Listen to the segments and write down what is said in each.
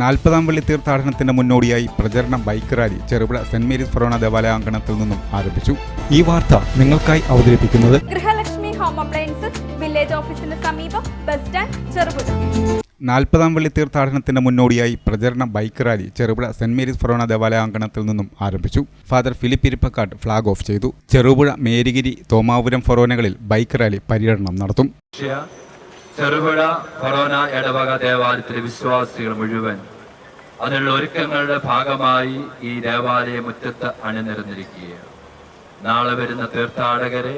നാൽപ്പതാം വള്ളി തീർത്ഥാടനത്തിന്റെ മുന്നോടിയായി പ്രചരണ bike rally Cherupuzha saint Mary's forane ദേവാലയ അങ്കണത്തിൽ നിന്നും ആരംഭിച്ചു. ഈ വാർത്ത നിങ്ങൾക്കായി അവതരിപ്പിക്കുന്നത് ഗൃഹലക്ഷ്മി ഹോം അപ്ലയൻസസ് വില്ലേജ് ഓഫീസിന് സമീപം ബസ് സ്റ്റാൻഡ് ചെറുപുഴ. നാൽപ്പതാം വള്ളി തീർത്ഥാടനത്തിന്റെ മുന്നോടിയായി പ്രചരണ bike rally Cherupuzha saint Mary's forane ദേവാലയ അങ്കണത്തിൽ നിന്നും ആരംഭിച്ചു. Father Philip Irippakkattu flag off ചെയ്തു. ചെറുപുഴ മേരിഗിരി തോമാപുരം ഫൊറോനകളിൽ ബൈക്ക് റാലി പര്യടനം നടത്തും. ചെറുപുഴ കൊറോണ ഇടവക ദേവാലയത്തിലെ വിശ്വാസികൾ മുഴുവൻ അതിനുള്ള ഒരുക്കങ്ങളുടെ ഭാഗമായി ഈ ദേവാലയ മുറ്റത്ത് അണിനിരന്നിരിക്കുകയാണ്. നാളെ വരുന്ന തീർത്ഥാടകരെ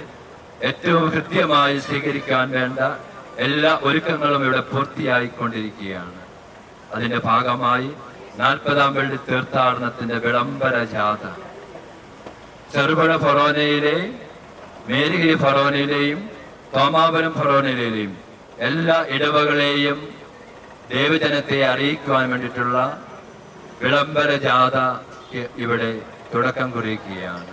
ഏറ്റവും കൃത്യമായി സ്വീകരിക്കാൻ വേണ്ട എല്ലാ ഒരുക്കങ്ങളും ഇവിടെ പൂർത്തിയായിക്കൊണ്ടിരിക്കുകയാണ്. അതിന്റെ ഭാഗമായി നാൽപ്പതാം വെള്ളി തീർത്ഥാടനത്തിന്റെ വിളംബര ജാഥ. ചെറുപുഴ ഫൊറോനയിലെ മേരിഗിരി ഫൊറോനയിലെയും തോമാപുരം ഫൊറോനയിലെയും എല്ലാ ഇടവകളെയും ദേവജനത്തെ അറിയിക്കുവാൻ വേണ്ടിയിട്ടുള്ള വിളംബര ജാഥ ഇവിടെ തുടക്കം കുറിക്കുകയാണ്